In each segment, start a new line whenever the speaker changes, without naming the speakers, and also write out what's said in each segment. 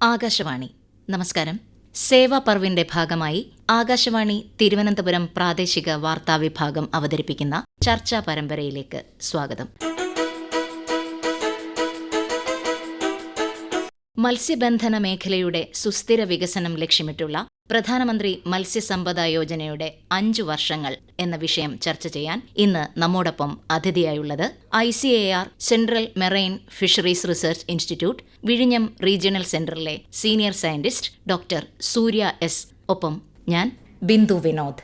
ആകാശവാണി. നമസ്കാരം. സേവാ പർവിന്റെ ഭാഗമായി ആകാശവാണി തിരുവനന്തപുരം പ്രാദേശിക വാർത്താ വിഭാഗം അവതരിപ്പിക്കുന്ന ചർച്ചാ പരമ്പരയിലേക്ക് സ്വാഗതം. മത്സ്യബന്ധന മേഖലയുടെ സുസ്ഥിര വികസനം ലക്ഷ്യമിട്ടുള്ള പ്രധാനമന്ത്രി മത്സ്യസമ്പദ യോജനയുടെ അഞ്ചു വർഷങ്ങൾ എന്ന വിഷയം ചർച്ച ചെയ്യാൻ ഇന്ന് നമ്മോടൊപ്പം അതിഥിയായുള്ളത് I C A R central marine fisheries research institute വിഴിഞ്ഞം റീജിയണൽ സെന്ററിലെ senior scientist doctor Surya S. ഒപ്പം ഞാൻ ബിന്ദു വിനോദ്.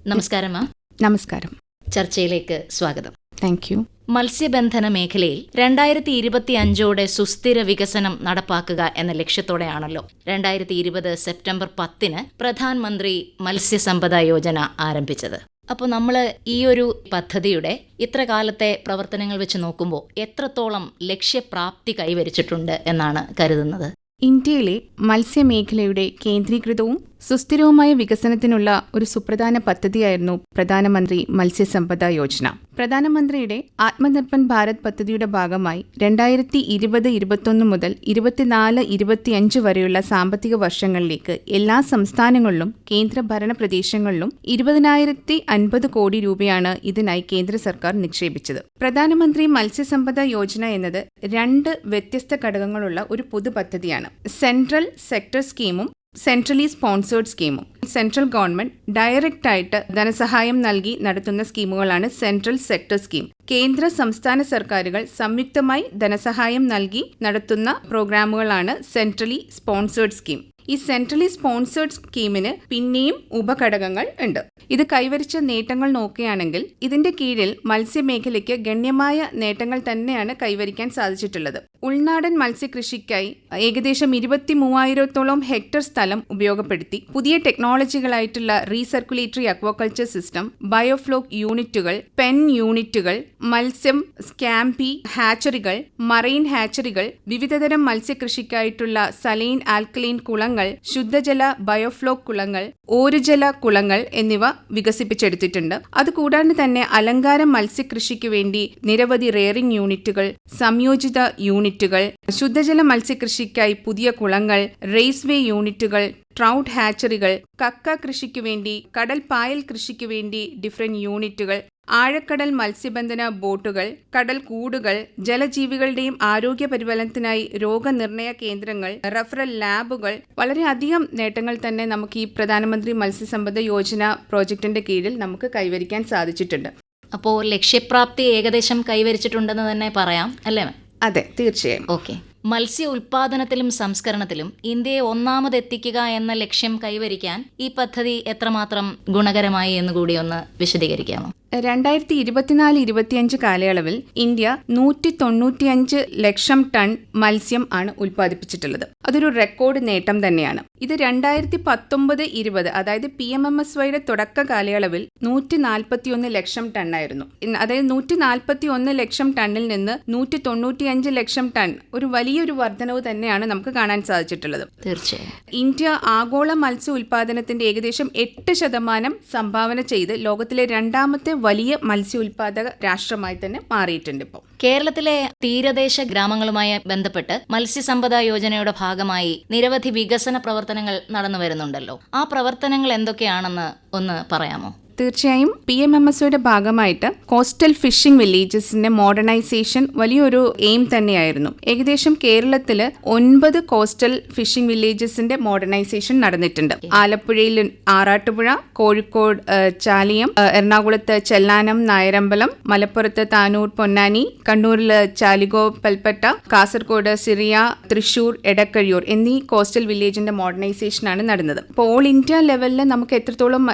നമസ്കാരം മാം.
നമസ്കാരം.
ചർച്ചയിലേക്ക് സ്വാഗതം.
Thank you.
മത്സ്യബന്ധന മേഖലയിൽ രണ്ടായിരത്തി ഇരുപത്തി അഞ്ചോടെ സുസ്ഥിര വികസനം നടപ്പാക്കുക എന്ന ലക്ഷ്യത്തോടെയാണല്ലോ രണ്ടായിരത്തി ഇരുപത് സെപ്റ്റംബർ പത്തിന് പ്രധാനമന്ത്രി മത്സ്യസമ്പദ യോജന ആരംഭിച്ചത്. അപ്പോൾ നമ്മൾ ഈ ഒരു പദ്ധതിയുടെ ഇത്ര കാലത്തെ പ്രവർത്തനങ്ങൾ വെച്ച് നോക്കുമ്പോൾ എത്രത്തോളം ലക്ഷ്യപ്രാപ്തി കൈവരിച്ചിട്ടുണ്ട് എന്നാണ് കരുതുന്നത്?
ഇന്ത്യയിലെ മത്സ്യമേഖലയുടെ കേന്ദ്രീകൃതവും സുസ്ഥിരവുമായ വികസനത്തിനുള്ള ഒരു സുപ്രധാന പദ്ധതിയായിരുന്നു പ്രധാനമന്ത്രി മത്സ്യസമ്പദ യോജന. പ്രധാനമന്ത്രിയുടെ ആത്മനിർഭർ ഭാരത് പദ്ധതിയുടെ ഭാഗമായി രണ്ടായിരത്തി ഇരുപത് ഇരുപത്തൊന്ന് മുതൽ ഇരുപത്തിനാല് ഇരുപത്തിയഞ്ച് വരെയുള്ള സാമ്പത്തിക വർഷങ്ങളിലേക്ക് എല്ലാ സംസ്ഥാനങ്ങളിലും കേന്ദ്രഭരണ പ്രദേശങ്ങളിലും ഇരുപതിനായിരത്തി അൻപത് കോടി രൂപയാണ് ഇതിനായി കേന്ദ്ര സർക്കാർ നിക്ഷേപിച്ചത്. പ്രധാനമന്ത്രി മത്സ്യസമ്പദ യോജന എന്നത് രണ്ട് വ്യത്യസ്ത ഘടകങ്ങളുള്ള ഒരു പൊതു പദ്ധതിയാണ്. സെൻട്രൽ സെക്ടർ സ്കീമും സെൻട്രലി സ്പോൺസേർഡ് സ്കീമും സെൻട്രൽ ഗവൺമെന്റ് ഡയറക്റ്റ് ആയിട്ട് ധനസഹായം നൽകി നടത്തുന്ന സ്കീമുകളാണ് സെൻട്രൽ സെക്ടർ സ്കീം കേന്ദ്ര സംസ്ഥാന സർക്കാരുകൾ സംയുക്തമായി ധനസഹായം നൽകി നടത്തുന്ന പ്രോഗ്രാമുകളാണ് സെൻട്രലി സ്പോൺസേർഡ് സ്കീം ഈ സെൻട്രലി സ്പോൺസേഡ് സ്കീമിന് പിന്നെയും ഉപഘടകങ്ങൾ ഉണ്ട്. ഇത് കൈവരിച്ച നേട്ടങ്ങൾ നോക്കുകയാണെങ്കിൽ ഇതിന്റെ കീഴിൽ മത്സ്യമേഖലയ്ക്ക് ഗണ്യമായ നേട്ടങ്ങൾ തന്നെയാണ് കൈവരിക്കാൻ സാധിച്ചിട്ടുള്ളത്. ഉൾനാടൻ മത്സ്യകൃഷിക്കായി ഏകദേശം ഇരുപത്തി മൂവായിരത്തോളം ഹെക്ടർ സ്ഥലം ഉപയോഗപ്പെടുത്തി. പുതിയ ടെക്നോളജികളായിട്ടുള്ള റീസർക്കുലേറ്ററി അക്വാകൾച്ചർ സിസ്റ്റം ബയോഫ്ലോക് യൂണിറ്റുകൾ പെൻ യൂണിറ്റുകൾ മത്സ്യം സ്കാംപി ഹാച്ചറികൾ മറൈൻ ഹാച്ചറികൾ വിവിധതരം മത്സ്യകൃഷിക്കായിട്ടുള്ള സലൈൻ ആൽക്കലൈൻ കുളങ്ങൾ ശുദ്ധജല ബയോഫ്ലോക് കുളങ്ങൾ ഓരുജല കുളങ്ങൾ എന്നിവ വികസിപ്പിച്ചെടുത്തിട്ടുണ്ട്. അതുകൂടാണ്ട് തന്നെ അലങ്കാര മത്സ്യകൃഷിക്ക് വേണ്ടി നിരവധി റെയറിംഗ് യൂണിറ്റുകൾ സംയോജിത യൂണിറ്റുകൾ ശുദ്ധജല മത്സ്യകൃഷിക്കായി പുതിയ കുളങ്ങൾ റേസ്വേ യൂണിറ്റുകൾ ട്രൗട്ട് ഹാച്ചറികൾ കക്ക കൃഷിക്ക് വേണ്ടി കടൽ പായൽ കൃഷിക്ക് വേണ്ടി ഡിഫറെന്റ് യൂണിറ്റുകൾ ആഴക്കടൽ മത്സ്യബന്ധന ബോട്ടുകൾ കടൽ കൂടുകൾ ജലജീവികളുടെയും ആരോഗ്യ പരിപാലനത്തിനായി രോഗനിർണയ കേന്ദ്രങ്ങൾ റഫറൽ ലാബുകൾ. വളരെയധികം നേട്ടങ്ങൾ തന്നെ നമുക്ക് ഈ പ്രധാനമന്ത്രി മത്സ്യസമ്പദ യോജന പ്രോജക്റ്റിന്റെ കീഴിൽ നമുക്ക് കൈവരിക്കാൻ സാധിച്ചിട്ടുണ്ട്.
അപ്പോൾ ലക്ഷ്യപ്രാപ്തി ഏകദേശം കൈവരിച്ചിട്ടുണ്ടെന്ന് തന്നെ പറയാം അല്ലേ?
അതെ തീർച്ചയായും.
ഓക്കെ. മത്സ്യ ഉൽപാദനത്തിലും സംസ്കരണത്തിലും ഇന്ത്യയെ ഒന്നാമതെത്തിക്കുക എന്ന ലക്ഷ്യം കൈവരിക്കാൻ ഈ പദ്ധതി എത്രമാത്രം ഗുണകരമായി എന്ന് കൂടി ഒന്ന് വിശദീകരിക്കാമോ?
രണ്ടായിരത്തി ഇരുപത്തിനാല് ഇരുപത്തിയഞ്ച് കാലയളവിൽ ഇന്ത്യ നൂറ്റി തൊണ്ണൂറ്റിയഞ്ച് ലക്ഷം ടൺ മത്സ്യം ആണ് ഉൽപ്പാദിപ്പിച്ചിട്ടുള്ളത്. അതൊരു റെക്കോർഡ് നേട്ടം തന്നെയാണ്. ഇത് രണ്ടായിരത്തി പത്തൊമ്പത് ഇരുപത് അതായത് പി എം എം എസ് വൈയുടെ തുടക്ക കാലയളവിൽ നൂറ്റി നാൽപ്പത്തിയൊന്ന് ലക്ഷം ടൺ ആയിരുന്നു. അതായത് നൂറ്റി നാൽപ്പത്തി ഒന്ന് ലക്ഷം ടണ്ണിൽ നിന്ന് നൂറ്റി തൊണ്ണൂറ്റിയഞ്ച് ലക്ഷം ടൺ ഒരു വലിയൊരു വർധനവ് തന്നെയാണ് നമുക്ക് കാണാൻ സാധിച്ചിട്ടുള്ളത്.
തീർച്ചയായും.
ഇന്ത്യ ആഗോള മത്സ്യ ഉൽപാദനത്തിന്റെ ഏകദേശം എട്ട് ശതമാനം സംഭാവന ചെയ്ത് ലോകത്തിലെ രണ്ടാമത്തെ വലിയ മത്സ്യ ഉൽപാദക രാഷ്ട്രമായി തന്നെ മാറിയിട്ടുണ്ട് ഇപ്പോൾ
കേരളത്തിലെ തീരദേശ ഗ്രാമങ്ങളുമായി ബന്ധപ്പെട്ട് മത്സ്യസമ്പദ യോജനയുടെ ഭാഗമായി നിരവധി വികസന പ്രവർത്തനങ്ങൾ നടന്നു വരുന്നുണ്ടല്ലോ. ആ പ്രവർത്തനങ്ങൾ എന്തൊക്കെയാണെന്ന് ഒന്ന് പറയാമോ?
തീർച്ചയായും പി എം എം എസ് ഒയുടെ ഭാഗമായിട്ട് കോസ്റ്റൽ ഫിഷിംഗ് വില്ലേജസിന്റെ മോഡേണൈസേഷൻ വലിയൊരു എയിം തന്നെയായിരുന്നു. ഏകദേശം കേരളത്തിൽ ഒൻപത് കോസ്റ്റൽ ഫിഷിംഗ് വില്ലേജസിന്റെ മോഡേണൈസേഷൻ നടന്നിട്ടുണ്ട്. ആലപ്പുഴയിൽ ആറാട്ടുപുഴ കോഴിക്കോട് ചാലിയം എറണാകുളത്ത് ചെല്ലാനം നായരമ്പലം മലപ്പുറത്ത് താനൂർ പൊന്നാനി കണ്ണൂരിൽ ചാലിഗോ പൽപ്പറ്റ കാസർഗോഡ് സിറിയ തൃശൂർ എടക്കഴിയൂർ എന്നീ കോസ്റ്റൽ വില്ലേജിന്റെ മോഡേണൈസേഷൻ ആണ് നടന്നത്. അപ്പോൾ ഓൾ ഇന്ത്യ ലെവലിൽ നമുക്ക് എത്രത്തോളം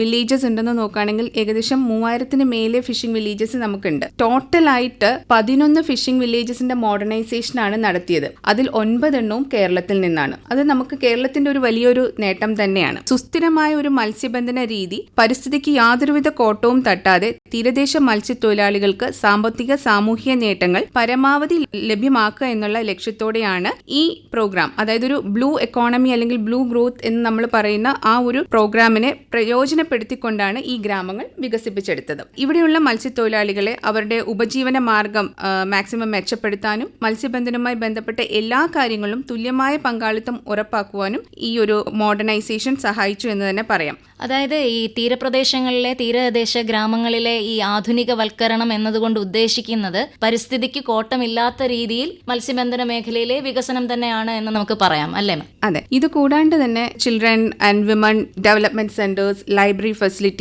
വില്ലേജസ് ഉണ്ടെന്ന് നോക്കുകയാണെങ്കിൽ ഏകദേശം മൂവായിരത്തിന് മേലെ ഫിഷിംഗ് വില്ലേജസ് നമുക്കുണ്ട്. ടോട്ടൽ ആയിട്ട് പതിനൊന്ന് ഫിഷിംഗ് വില്ലേജസിന്റെ മോഡേണൈസേഷൻ ആണ് നടത്തിയത്. അതിൽ ഒൻപതെണ്ണവും കേരളത്തിൽ നിന്നാണ്. അത് നമുക്ക് കേരളത്തിന്റെ ഒരു വലിയൊരു നേട്ടം തന്നെയാണ്. സുസ്ഥിരമായ ഒരു മത്സ്യബന്ധന രീതി പരിസ്ഥിതിക്ക് യാതൊരുവിധ കോട്ടവും തട്ടാതെ തീരദേശ മത്സ്യത്തൊഴിലാളികൾക്ക് സാമ്പത്തിക സാമൂഹിക നേട്ടങ്ങൾ പരമാവധി ലഭ്യമാക്കുക എന്നുള്ള ലക്ഷ്യത്തോടെയാണ് ഈ പ്രോഗ്രാം അതായത് ഒരു ബ്ലൂ എക്കോണമി അല്ലെങ്കിൽ ബ്ലൂ ഗ്രോത്ത് എന്ന് നമ്മൾ പറയുന്ന ആ ഒരു പ്രോഗ്രാമിനെ പ്രയോജനപ്പെടുത്തിക്കൊണ്ടാണ് രീതിയിലാണ് ഈ ഗ്രാമങ്ങൾ വികസിപ്പിച്ചെടുത്തത്. ഇവിടെയുള്ള മത്സ്യത്തൊഴിലാളികളെ അവരുടെ ഉപജീവന മാർഗം മാക്സിമം മെച്ചപ്പെടുത്താനും മത്സ്യബന്ധനവുമായി ബന്ധപ്പെട്ട എല്ലാ കാര്യങ്ങളും തുല്യമായ പങ്കാളിത്തം ഉറപ്പാക്കുവാനും ഈ ഒരു മോഡേണൈസേഷൻ സഹായിച്ചു എന്ന് തന്നെ പറയാം.
അതായത് ഈ തീരപ്രദേശങ്ങളിലെ തീരദേശ ഗ്രാമങ്ങളിലെ ഈ ആധുനികവൽക്കരണം എന്നതുകൊണ്ട് ഉദ്ദേശിക്കുന്നത് പരിസ്ഥിതിക്ക് കോട്ടമില്ലാത്ത രീതിയിൽ മത്സ്യബന്ധന മേഖലയിലെ വികസനം തന്നെയാണ് എന്ന് നമുക്ക് പറയാം അല്ലേ?
അതെ. ഇത് കൂടാണ്ട് തന്നെ children and women development centres library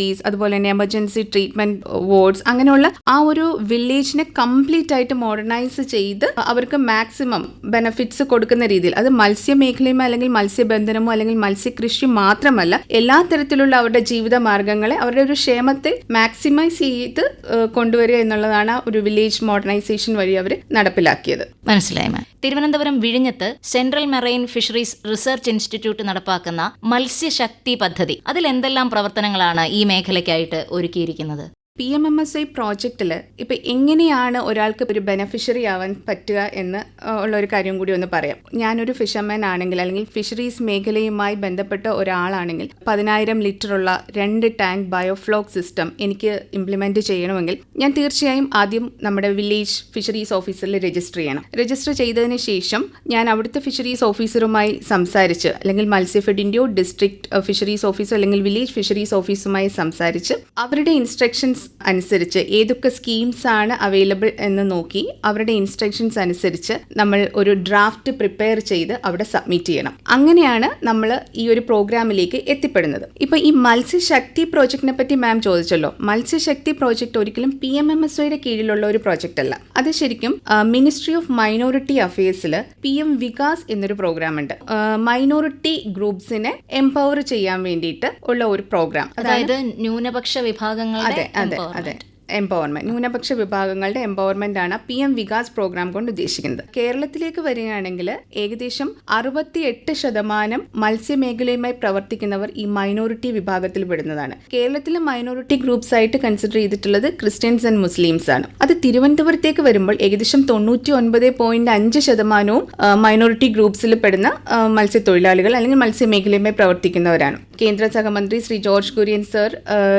facilities അതുപോലെ തന്നെ എമർജൻസി ട്രീറ്റ്മെന്റ് വാർഡ്സ് അങ്ങനെയുള്ള ആ ഒരു വില്ലേജിനെ കംപ്ലീറ്റ് ആയിട്ട് മോഡേണൈസ് ചെയ്ത് അവർക്ക് മാക്സിമം ബെനഫിറ്റ്സ് കൊടുക്കുന്ന രീതിയിൽ അത് മത്സ്യമേഖലയുമോ അല്ലെങ്കിൽ മത്സ്യബന്ധനമോ അല്ലെങ്കിൽ മത്സ്യകൃഷി മാത്രമല്ല എല്ലാ തരത്തിലുള്ള അവരുടെ ജീവിത മാർഗങ്ങളെ അവരുടെ ഒരു ക്ഷേമത്തെ മാക്സിമൈസ് ചെയ്ത് ഏഹ്, കൊണ്ടുവരിക എന്നുള്ളതാണ് ഒരു വില്ലേജ് മോഡേണൈസേഷൻ വഴി അവർ നടപ്പിലാക്കിയത്.
മനസ്സിലായി തിരുവനന്തപുരം വിഴിഞ്ഞത്ത് central marine fisheries research institute നടപ്പാക്കുന്ന മത്സ്യശക്തി പദ്ധതി. അതിൽ എന്തെല്ലാം പ്രവർത്തനങ്ങളാണ് ഈ മേഖലയ്ക്കായിട്ട് ഒരുക്കിയിരിക്കുന്നത്.
P M M S I പ്രോജക്റ്റിൽ ഇപ്പം എങ്ങനെയാണ് ഒരാൾക്ക് ഒരു ബെനഫിഷ്യറി ആവാൻ പറ്റുക എന്ന് ഉള്ള ഒരു കാര്യം കൂടി ഒന്ന് പറയാം. ഞാനൊരു ഫിഷർമാൻ ആണെങ്കിൽ അല്ലെങ്കിൽ ഫിഷറീസ് മേഖലയുമായി ബന്ധപ്പെട്ട ഒരാളാണെങ്കിൽ പതിനായിരം ലിറ്ററുള്ള രണ്ട് ടാങ്ക് ബയോഫ്ലോക് സിസ്റ്റം എനിക്ക് ഇംപ്ലിമെന്റ് ചെയ്യണമെങ്കിൽ ഞാൻ തീർച്ചയായും ആദ്യം നമ്മുടെ വില്ലേജ് ഫിഷറീസ് ഓഫീസറിൽ രജിസ്റ്റർ ചെയ്യണം. രജിസ്റ്റർ ചെയ്തതിന് ശേഷം ഞാൻ അവിടുത്തെ ഫിഷറീസ് ഓഫീസറുമായി സംസാരിച്ച് അല്ലെങ്കിൽ മത്സ്യഫെഡിന്റെയോ ഡിസ്ട്രിക്ട് ഫിഷറീസ് ഓഫീസോ അല്ലെങ്കിൽ വില്ലേജ് ഫിഷറീസ് ഓഫീസുമായി സംസാരിച്ച് അവരുടെ ഇൻസ്ട്രക്ഷൻസ് അനുസരിച്ച് ഏതൊക്കെ സ്കീംസ് ആണ് അവൈലബിൾ എന്ന് നോക്കി അവരുടെ ഇൻസ്ട്രക്ഷൻസ് അനുസരിച്ച് നമ്മൾ ഒരു ഡ്രാഫ്റ്റ് പ്രിപ്പയർ ചെയ്ത് അവിടെ സബ്മിറ്റ് ചെയ്യണം. അങ്ങനെയാണ് നമ്മൾ ഈ ഒരു പ്രോഗ്രാമിലേക്ക് എത്തിപ്പെടുന്നത്. ഇപ്പൊ ഈ മത്സ്യശക്തി പ്രോജക്റ്റിനെ പറ്റി മാം ചോദിച്ചല്ലോ. മത്സ്യശക്തി പ്രോജക്റ്റ് ഒരിക്കലും പി എം എം എസ് ഒയുടെ കീഴിലുള്ള ഒരു പ്രോജക്റ്റ് അല്ല. അത് ശരിക്കും മിനിസ്ട്രി ഓഫ് മൈനോറിറ്റി അഫയേഴ്സിൽ പി എം വികാസ് എന്നൊരു പ്രോഗ്രാം ഉണ്ട് മൈനോറിറ്റി ഗ്രൂപ്പ്സിനെ എംപവർ ചെയ്യാൻ വേണ്ടിയിട്ട് ഉള്ള ഒരു പ്രോഗ്രാം.
അതായത് ന്യൂനപക്ഷ വിഭാഗങ്ങൾ
അതെ അതെ അതെ. എംപവർമെന്റ് ന്യൂനപക്ഷ വിഭാഗങ്ങളുടെ എംപവർമെന്റ് ആണ് പി എം വികാസ് പ്രോഗ്രാം കൊണ്ട് ഉദ്ദേശിക്കുന്നത്. കേരളത്തിലേക്ക് വരികയാണെങ്കിൽ ഏകദേശം അറുപത്തി എട്ട് ശതമാനം മത്സ്യമേഖലയുമായി പ്രവർത്തിക്കുന്നവർ ഈ മൈനോറിറ്റി വിഭാഗത്തിൽ പെടുന്നതാണ്. കേരളത്തിലെ മൈനോറിറ്റി ഗ്രൂപ്പ്സ് ആയിട്ട് കൺസിഡർ ചെയ്തിട്ടുള്ളത് ക്രിസ്ത്യൻസ് ആൻഡ് മുസ്ലിംസ് ആണ്. അത് തിരുവനന്തപുരത്തേക്ക് വരുമ്പോൾ ഏകദേശം തൊണ്ണൂറ്റി ഒൻപത് പോയിന്റ് അഞ്ച് ശതമാനവും മൈനോറിറ്റി ഗ്രൂപ്പ്സിൽ പെടുന്ന മത്സ്യത്തൊഴിലാളികൾ അല്ലെങ്കിൽ മത്സ്യമേഖലയുമായി പ്രവർത്തിക്കുന്നവരാണ്. കേന്ദ്ര സഹമന്ത്രി ശ്രീ ജോർജ് കുര്യൻ സർ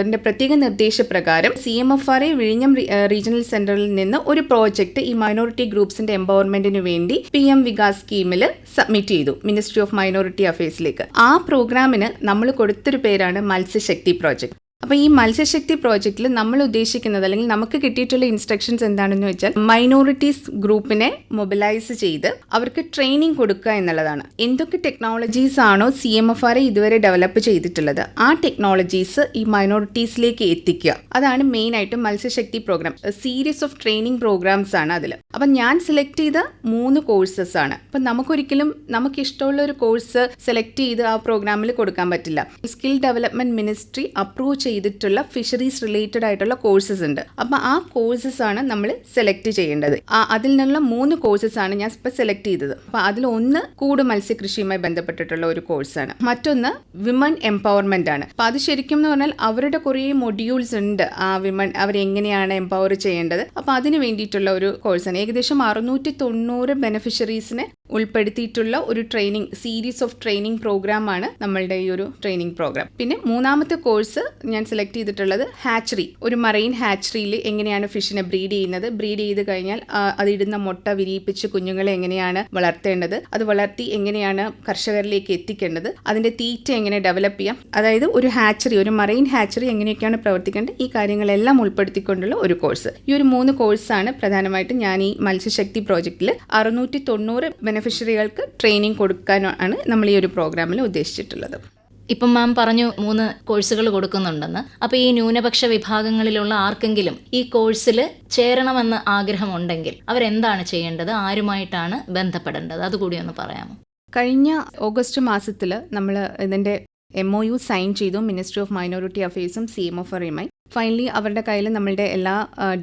ന്റെ പ്രത്യേക നിർദ്ദേശപ്രകാരം C M F R I വിഴിഞ്ഞം റീജിയണൽ സെന്ററിൽ നിന്ന് ഒരു പ്രോജക്റ്റ് ഈ മൈനോറിറ്റി ഗ്രൂപ്പ്സിന്റെ എംപവർമെന്റിന് വേണ്ടി പി എം വികാസ് സ്കീമിൽ സബ്മിറ്റ് ചെയ്തു മിനിസ്ട്രി ഓഫ് മൈനോറിറ്റി അഫയേഴ്സിലേക്ക്. ആ പ്രോഗ്രാമിന് നമ്മൾ കൊടുത്തൊരു പേരാണ് മത്സ്യശക്തി പ്രോജക്ട്. അപ്പോൾ ഈ മത്സ്യശക്തി പ്രോജക്റ്റിൽ നമ്മൾ ഉദ്ദേശിക്കുന്നത് അല്ലെങ്കിൽ നമുക്ക് കിട്ടിയിട്ടുള്ള ഇൻസ്ട്രക്ഷൻസ് എന്താണെന്ന് വെച്ചാൽ മൈനോറിറ്റീസ് ഗ്രൂപ്പിനെ മൊബിലൈസ് ചെയ്ത് അവർക്ക് ട്രെയിനിങ് കൊടുക്കുക എന്നുള്ളതാണ്. എന്തൊക്കെ ടെക്നോളജീസ് ആണോ സി എം എഫ് ആർ ഇതുവരെ ഡെവലപ്പ് ചെയ്തിട്ടുള്ളത്? ആ ടെക്നോളജീസ് ഈ മൈനോറിറ്റീസിലേക്ക് എത്തിക്കുക. അതാണ് മെയിൻ ആയിട്ടും Matsyashakti program series of training programs ആണ് അതിൽ അപ്പം ഞാൻ സെലക്ട് ചെയ്ത മൂന്ന് കോഴ്സസ് ആണ്. അപ്പം നമുക്കൊരിക്കലും നമുക്ക് ഇഷ്ടമുള്ള ഒരു കോഴ്സ് സെലക്ട് ചെയ്ത് ആ പ്രോഗ്രാമിൽ കൊടുക്കാൻ പറ്റില്ല. സ്കിൽ ഡെവലപ്മെന്റ് മിനിസ്ട്രി അപ്രൂവ് ചെയ്തിട്ടുള്ള ഫിഷറീസ് റിലേറ്റഡ് ആയിട്ടുള്ള കോഴ്സസ് ഉണ്ട്. അപ്പം ആ കോഴ്സസ് ആണ് നമ്മൾ സെലക്ട് ചെയ്യേണ്ടത്. അതിൽ നിന്നുള്ള മൂന്ന് കോഴ്സസ് ആണ് ഞാൻ ഇപ്പം സെലക്ട് ചെയ്തത്. അപ്പം അതിൽ ഒന്ന് കൂട് മത്സ്യകൃഷിയുമായി ബന്ധപ്പെട്ടിട്ടുള്ള ഒരു കോഴ്സാണ് മറ്റൊന്ന് വിമൻ എംപവർമെന്റ് ആണ്. അപ്പം അത് ശരിക്കും എന്ന് പറഞ്ഞാൽ അവരുടെ കുറേ മൊഡ്യൂൾസ് ഉണ്ട്. ആ വിമൺ അവരെങ്ങനെയാണ് എംപവർ ചെയ്യേണ്ടത്. അപ്പോൾ അതിന് വേണ്ടിയിട്ടുള്ള ഒരു കോഴ്സാണ് ഏകദേശം അറുന്നൂറ്റി തൊണ്ണൂറ് ബെനിഫിഷ്യറീസിനെ ഉൾപ്പെടുത്തിയിട്ടുള്ള ഒരു training series of training program ആണ് നമ്മളുടെ ഈ ഒരു ട്രെയിനിങ് പ്രോഗ്രാം പിന്നെ മൂന്നാമത്തെ കോഴ്സ് ഞാൻ സെലക്ട് ചെയ്തിട്ടുള്ളത് ഹാച്ചറി ഒരു മറൈൻ ഹാച്ചറിയിൽ എങ്ങനെയാണ് ഫിഷിനെ ബ്രീഡ് ചെയ്യുന്നത്? ബ്രീഡ് ചെയ്ത് കഴിഞ്ഞാൽ അതിടുന്ന മുട്ട വിരിയിപ്പിച്ച് കുഞ്ഞുങ്ങളെ എങ്ങനെയാണ് വളർത്തേണ്ടത്? അത് വളർത്തി എങ്ങനെയാണ് കർഷകരിലേക്ക് എത്തിക്കേണ്ടത്? അതിന്റെ തീറ്റ എങ്ങനെ ഡെവലപ്പ് ചെയ്യാം? അതായത് ഒരു ഹാച്ചറി ഒരു മറൈൻ ഹാച്ചറി എങ്ങനെയൊക്കെയാണ് പ്രവർത്തിക്കേണ്ടത്? ഈ കാര്യങ്ങളെല്ലാം ഉൾപ്പെടുത്തിക്കൊണ്ടുള്ള ഒരു കോഴ്സ് ഈ ഒരു മൂന്ന് കോഴ്സാണ് പ്രധാനമായിട്ടും ഞാൻ ഈ മത്സ്യശക്തി പ്രോജക്റ്റിൽ അറുന്നൂറ്റി തൊണ്ണൂറ് ബെനിഫിഷ്യറികൾക്ക് ട്രെയിനിങ് കൊടുക്കാനാണ് നമ്മൾ ഈ ഒരു പ്രോഗ്രാമിൽ ഉദ്ദേശിച്ചിട്ടുള്ളത്.
ഇപ്പം മാം പറഞ്ഞു മൂന്ന് കോഴ്സുകൾ കൊടുക്കുന്നുണ്ടെന്ന്. അപ്പോൾ ഈ ന്യൂനപക്ഷ വിഭാഗങ്ങളിലുള്ള ആർക്കെങ്കിലും ഈ കോഴ്സിൽ ചേരണമെന്ന് ആഗ്രഹമുണ്ടെങ്കിൽ അവരെന്താണ് ചെയ്യേണ്ടത്? ആരുമായിട്ടാണ് ബന്ധപ്പെടേണ്ടത്? അതുകൂടി ഒന്ന് പറയാമോ?
കഴിഞ്ഞ ഓഗസ്റ്റ് മാസത്തിൽ നമ്മൾ ഇതിന്റെ എം ഒ യു സൈൻ ചെയ്തു. മിനിസ്ട്രി ഓഫ് മൈനോറിറ്റി അഫയേഴ്സും സി എം ഒ ആറുമായി ഫൈനലി അവരുടെ കയ്യിൽ നമ്മളുടെ എല്ലാ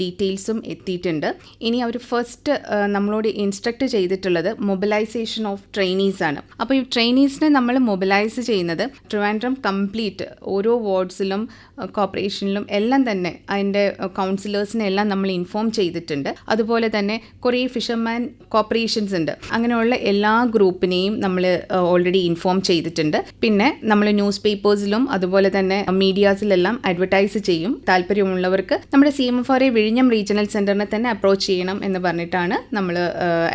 ഡീറ്റെയിൽസും എത്തിയിട്ടുണ്ട്. ഇനി അവർ ഫസ്റ്റ് നമ്മളോട് ഇൻസ്ട്രക്ട് ചെയ്തിട്ടുള്ളത് മൊബിലൈസേഷൻ ഓഫ് ട്രെയിനീസ് ആണ്. അപ്പോൾ ഈ ട്രെയിനീസിനെ നമ്മൾ മൊബിലൈസ് ചെയ്യുന്നത് ട്രിവാൻഡ്രം കംപ്ലീറ്റ് ഓരോ വാർഡ്സിലും കോർപ്പറേഷനിലും എല്ലാം തന്നെ അതിന്റെ കൗൺസിലേഴ്സിനെ എല്ലാം നമ്മൾ ഇൻഫോം ചെയ്തിട്ടുണ്ട്. അതുപോലെ തന്നെ കുറേ ഫിഷർമാൻ കോർപ്പറേഷൻസ് ഉണ്ട്. അങ്ങനെയുള്ള എല്ലാ ഗ്രൂപ്പിനെയും നമ്മൾ ഓൾറെഡി ഇൻഫോം ചെയ്തിട്ടുണ്ട്. പിന്നെ നമ്മൾ ന്യൂസ് പേപ്പേഴ്സിലും അതുപോലെ തന്നെ മീഡിയാസിലെല്ലാം അഡ്വർടൈസ് ചെയ്യും. താല്പര്യമുള്ളവർക്ക് നമ്മുടെ C M F R I വിഴിഞ്ഞം റീജിയണൽ സെന്ററിനെ തന്നെ അപ്രോച്ച് ചെയ്യണം എന്ന് പറഞ്ഞിട്ടാണ് നമ്മൾ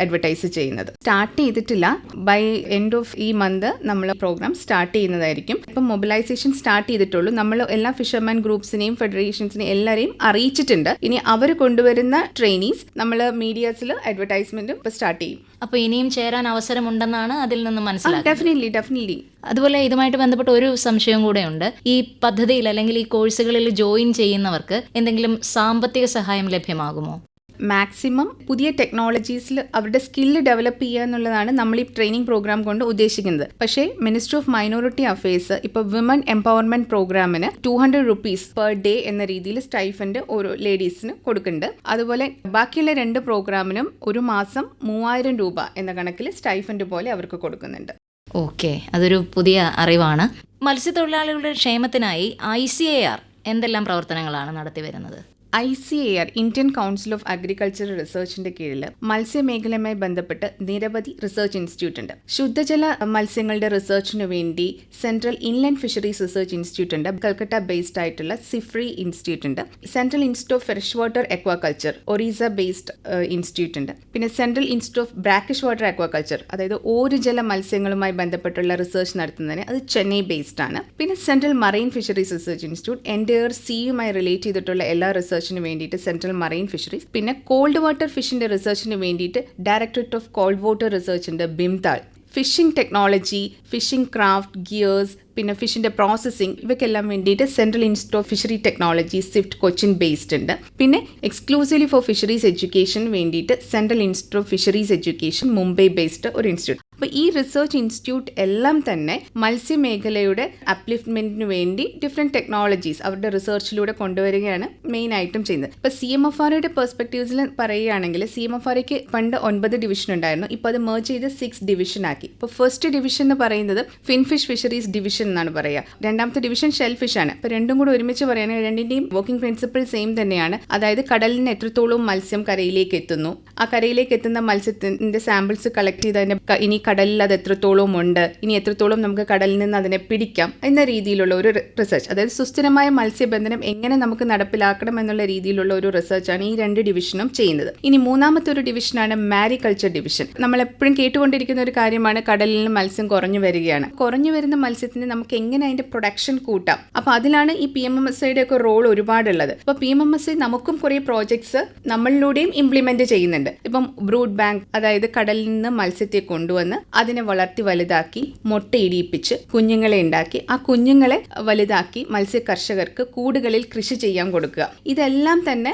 അഡ്വർടൈസ് ചെയ്യുന്നത്. സ്റ്റാർട്ട് ചെയ്തിട്ടില്ല. ബൈ എൻഡ് ഓഫ് ഈ മന്ത് നമ്മൾ പ്രോഗ്രാം സ്റ്റാർട്ട് ചെയ്യുന്നതായിരിക്കും. ഇപ്പം മൊബിലൈസേഷൻ സ്റ്റാർട്ട് ചെയ്തിട്ടുള്ളൂ. നമ്മൾ എല്ലാ ഫിഷർമാൻ ഗ്രൂപ്പ്സിനെയും ഫെഡറേഷൻസിനെയും എല്ലാവരെയും അറിയിച്ചിട്ടുണ്ട്. ഇനി അവർ കൊണ്ടുവരുന്ന ട്രെയിനീസ് നമ്മൾ മീഡിയാസിൽ അഡ്വർടൈസ്മെന്റും ഇപ്പോൾ സ്റ്റാർട്ട് ചെയ്യും.
അപ്പോൾ ഇനിയും ചേരാൻ അവസരമുണ്ടെന്നാണ് അതിൽ നിന്ന് മനസ്സിലാക്കുന്നത്.
ഡെഫിനറ്റ്ലി ഡെഫിനറ്റ്ലി
അതുപോലെ ഇതുമായിട്ട് ബന്ധപ്പെട്ട ഒരു സംശയം കൂടെയുണ്ട്. ഈ പദ്ധതിയിൽ അല്ലെങ്കിൽ ഈ കോഴ്സുകളിൽ ജോയിൻ ചെയ്യുന്നവർക്ക് എന്തെങ്കിലും സാമ്പത്തിക സഹായം ലഭ്യമാകുമോ?
മാക്സിമം പുതിയ ടെക്നോളജീസിൽ അവരുടെ സ്കില്ല് ഡെവലപ്പ് ചെയ്യുക എന്നുള്ളതാണ് നമ്മൾ ഈ ട്രെയിനിങ് പ്രോഗ്രാം കൊണ്ട് ഉദ്ദേശിക്കുന്നത്. പക്ഷേ മിനിസ്റ്റർ ഓഫ് മൈനോറിറ്റി അഫയേഴ്സ് ഇപ്പോൾ വിമൻ എംപവർമെന്റ് പ്രോഗ്രാമിന് two hundred rupees per day എന്ന രീതിയിൽ സ്റ്റൈഫൻഡ് ഓരോ ലേഡീസിന് കൊടുക്കുന്നുണ്ട്. അതുപോലെ ബാക്കിയുള്ള രണ്ട് പ്രോഗ്രാമിനും ഒരു മാസം മൂവായിരം രൂപ എന്ന കണക്കിൽ സ്റ്റൈഫൻഡ് പോലെ അവർക്ക് കൊടുക്കുന്നുണ്ട്.
ഓക്കെ അതൊരു പുതിയ അറിവാണ്. മത്സ്യത്തൊഴിലാളികളുടെ ക്ഷേമത്തിനായി ഐ സി എ ആർ എന്തെല്ലാം പ്രവർത്തനങ്ങളാണ് നടത്തി വരുന്നത്
I C A R Indian council of agricultural റിസർച്ചിന്റെ കീഴിൽ മത്സ്യമേഖലയുമായി ബന്ധപ്പെട്ട് നിരവധി റിസർച്ച് ഇൻസ്റ്റിറ്റ്യൂട്ട് ഉണ്ട്. ശുദ്ധജല മത്സ്യങ്ങളുടെ റിസർച്ചിനു വേണ്ടി central inland fisheries research institute ഉണ്ട്. കൽക്കട്ട ബേസ്ഡ് ആയിട്ടുള്ള സിഫ്രി ഇൻസ്റ്റിറ്റ്യൂട്ട് ഉണ്ട്. Central institute of fresh water aquaculture Orissa based institute ഉണ്ട്. പിന്നെ central institute of brackish water aquaculture അതായത് ഓരുജല മത്സ്യങ്ങളുമായി ബന്ധപ്പെട്ടുള്ള റിസർച്ച് നടത്തുന്നതിന് അത് ചെന്നൈ ബേസ്ഡ് ആണ്. പിന്നെ central marine fisheries research institute entire സിയുമായി relate ചെയ്തിട്ടുള്ള എല്ലാ റിസർച്ചിന് വേണ്ടിയിട്ട് സെൻട്രൽ മറൈൻ ഫിഷറീസ് പിന്നെ കോൾഡ് വാട്ടർ ഫിഷിന്റെ റിസർച്ചിന് വേണ്ടിയിട്ട് directorate of cold water റിസർച്ചിന്റെ Bhimtal fishing technology fishing craft gears പിന്നെ ഫിഷിന്റെ പ്രോസസ്സിംഗ് ഇവയ്ക്കെല്ലാം വേണ്ടിയിട്ട് central institute of fishery technology CIFT Cochin based ഉണ്ട്. പിന്നെ എക്സ്ക്ലൂസീവ്ലി ഫോർ ഫിഷറീസ് എഡ്യൂക്കേഷൻ വേണ്ടിയിട്ട് central institute of fisheries education Mumbai based ഒരു ഇൻസ്റ്റിറ്റ്യൂട്ട് അപ്പോൾ ഈ റിസർച്ച് ഇൻസ്റ്റിറ്റ്യൂട്ട് എല്ലാം തന്നെ മത്സ്യമേഖലയുടെ അപ്ലിഫ്റ്റ്മെന്റിന് വേണ്ടി ഡിഫറെന്റ് ടെക്നോളജീസ് അവരുടെ റിസർച്ചിലൂടെ കൊണ്ടുവരികയാണ് മെയിൻ ആയിട്ടും ചെയ്യുന്നത്. ഇപ്പോൾ സി എം എഫ് ആർഒയുടെ പെർസ്പെക്റ്റീവ്സിൽ പറയുകയാണെങ്കിൽ സി എം എഫ് ആർക്ക് പണ്ട് ഒൻപത് ഡിവിഷൻ ഉണ്ടായിരുന്നു. ഇപ്പോൾ അത് മെർജ് ചെയ്ത് സിക്സ് ഡിവിഷൻ ആക്കി. ഇപ്പോൾ ഫസ്റ്റ് ഡിവിഷൻ എന്ന് പറയുന്നത് ഫിൻഫിഷ് ഫിഷറീസ് ഡിവിഷൻ എന്നാണ് പറയുക. രണ്ടാമത്തെ ഡിവിഷൻ ഷെൽ ഫിഷ് ആണ്. ഇപ്പോൾ രണ്ടും കൂടെ ഒരുമിച്ച് പറയുകയാണെങ്കിൽ രണ്ടിന്റെയും വർക്കിംഗ് പ്രിൻസിപ്പിൾ സെയിം തന്നെയാണ്. അതായത് കടലിന് എത്രത്തോളം മത്സ്യം കരയിലേക്ക് എത്തുന്നു. ആ കരയിലേക്ക് എത്തുന്ന മത്സ്യത്തിന്റെ സാമ്പിൾസ് കളക്ട് ചെയ്ത് ഇനി കടലിൽ അത് എത്രത്തോളം ഉണ്ട് ഇനി എത്രത്തോളം നമുക്ക് കടലിൽ നിന്ന് അതിനെ പിടിക്കാം എന്ന രീതിയിലുള്ള ഒരു റിസർച്ച് അതായത് സുസ്ഥിരമായ മത്സ്യബന്ധനം എങ്ങനെ നമുക്ക് നടപ്പിലാക്കണം എന്നുള്ള രീതിയിലുള്ള ഒരു റിസർച്ചാണ് ഈ രണ്ട് ഡിവിഷനും ചെയ്യുന്നത്. ഇനി മൂന്നാമത്തെ ഒരു ഡിവിഷനാണ് മാരികൾച്ചർ ഡിവിഷൻ നമ്മൾ എപ്പോഴും കേട്ടുകൊണ്ടിരിക്കുന്ന ഒരു കാര്യമാണ് കടലിൽ നിന്ന് മത്സ്യം കുറഞ്ഞു വരികയാണ്. കുറഞ്ഞു വരുന്ന മത്സ്യത്തിന് നമുക്ക് എങ്ങനെ അതിന്റെ പ്രൊഡക്ഷൻ കൂട്ടാം? അപ്പൊ അതിലാണ് ഈ പി എം എം എസ് ഐയുടെ ഒക്കെ റോൾ ഒരുപാടുള്ളത്. അപ്പൊ P M M S I നമുക്കും കുറെ പ്രോജക്ട്സ് നമ്മളിലൂടെയും ഇംപ്ലിമെന്റ് ചെയ്യുന്നുണ്ട്. ഇപ്പം ബ്രൂഡ് ബാങ്ക് അതായത് കടലിൽ നിന്ന് മത്സ്യത്തെ കൊണ്ടുവന്ന് അതിനെ വളർത്തി വലുതാക്കി മുട്ടയിടിയിപ്പിച്ച് കുഞ്ഞുങ്ങളെ ഉണ്ടാക്കി. ആ കുഞ്ഞുങ്ങളെ വലുതാക്കി മത്സ്യ കർഷകർക്ക് കൂടുകളിൽ കൃഷി ചെയ്യാൻ കൊടുക്കുക. ഇതെല്ലാം തന്നെ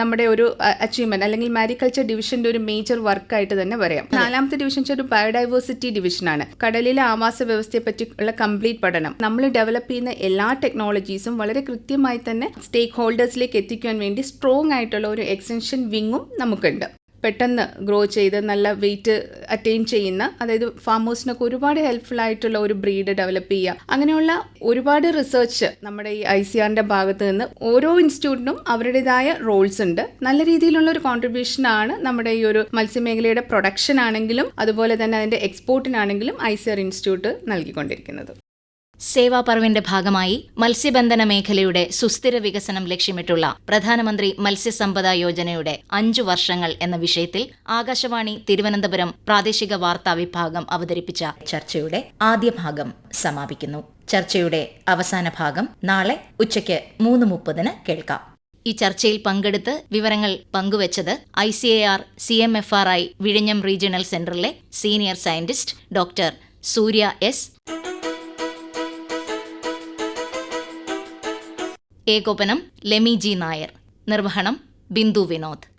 നമ്മുടെ ഒരു അച്ചീവ്മെന്റ് അല്ലെങ്കിൽ മാരികൾച്ചർ ഡിവിഷന്റെ ഒരു മേജർ വർക്കായിട്ട് തന്നെ പറയാം. നാലാമത്തെ ഡിവിഷൻ ഒരു ബയോഡൈവേഴ്സിറ്റി ഡിവിഷനാണ് കടലിലെ ആവാസ വ്യവസ്ഥയെ പറ്റിയുള്ള കംപ്ലീറ്റ് പഠനം. നമ്മൾ ഡെവലപ്പ് ചെയ്യുന്ന എല്ലാ ടെക്നോളജീസും വളരെ കൃത്യമായി തന്നെ സ്റ്റേക്ക് ഹോൾഡേഴ്സിലേക്ക് എത്തിക്കാൻ വേണ്ടി സ്ട്രോങ് ആയിട്ടുള്ള ഒരു എക്സ്റ്റൻഷൻ വിങ്ങും നമുക്കുണ്ട്. പെട്ടെന്ന് ഗ്രോ ചെയ്ത് നല്ല വെയിറ്റ് അറ്റൈൻ ചെയ്യുന്ന അതായത് ഫാം ഹൗസിനൊക്കെ ഒരുപാട് ഹെൽപ്ഫുൾ ആയിട്ടുള്ള ഒരു ബ്രീഡ് ഡെവലപ്പ് ചെയ്യുക. അങ്ങനെയുള്ള ഒരുപാട് റിസർച്ച് നമ്മുടെ ഈ ഐ സി ആറിന്റെ ഭാഗത്ത് നിന്ന് ഓരോ ഇൻസ്റ്റിറ്റ്യൂട്ടിനും അവരുടേതായ റോൾസ് ഉണ്ട്. നല്ല രീതിയിലുള്ള ഒരു കോൺട്രിബ്യൂഷൻ ആണ് നമ്മുടെ ഈ ഒരു മത്സ്യമേഖലയുടെ പ്രൊഡക്ഷൻ ആണെങ്കിലും അതുപോലെ തന്നെ അതിന്റെ എക്സ്പോർട്ടിനാണെങ്കിലും ഐ സി ആർ ഇൻസ്റ്റിറ്റ്യൂട്ട് നൽകിക്കൊണ്ടിരിക്കുന്നത്.
സേവാ പർവിന്റെ ഭാഗമായി മത്സ്യബന്ധന മേഖലയുടെ സുസ്ഥിര വികസനം ലക്ഷ്യമിട്ടുള്ള പ്രധാനമന്ത്രി മത്സ്യസമ്പദ യോജനയുടെ അഞ്ചു വർഷങ്ങൾ എന്ന വിഷയത്തിൽ ആകാശവാണി തിരുവനന്തപുരം പ്രാദേശിക വാർത്താ വിഭാഗം അവതരിപ്പിച്ച ചർച്ചയുടെ ആദ്യ ഭാഗം സമാപിക്കുന്നു. ചർച്ചയുടെ അവസാന ഭാഗം നാളെ ഉച്ചയ്ക്ക് മൂന്ന് മുപ്പതിന് കേൾക്കാം. ഈ ചർച്ചയിൽ പങ്കെടുത്ത് വിവരങ്ങൾ പങ്കുവച്ചത് I C A R C M F R I വിഴിഞ്ഞം റീജിയണൽ സെന്ററിലെ senior scientist doctor Surya S. ഏകോപനം ലെമി ജി നായർ. നിർവഹണം ബിന്ദു വിനോദ്.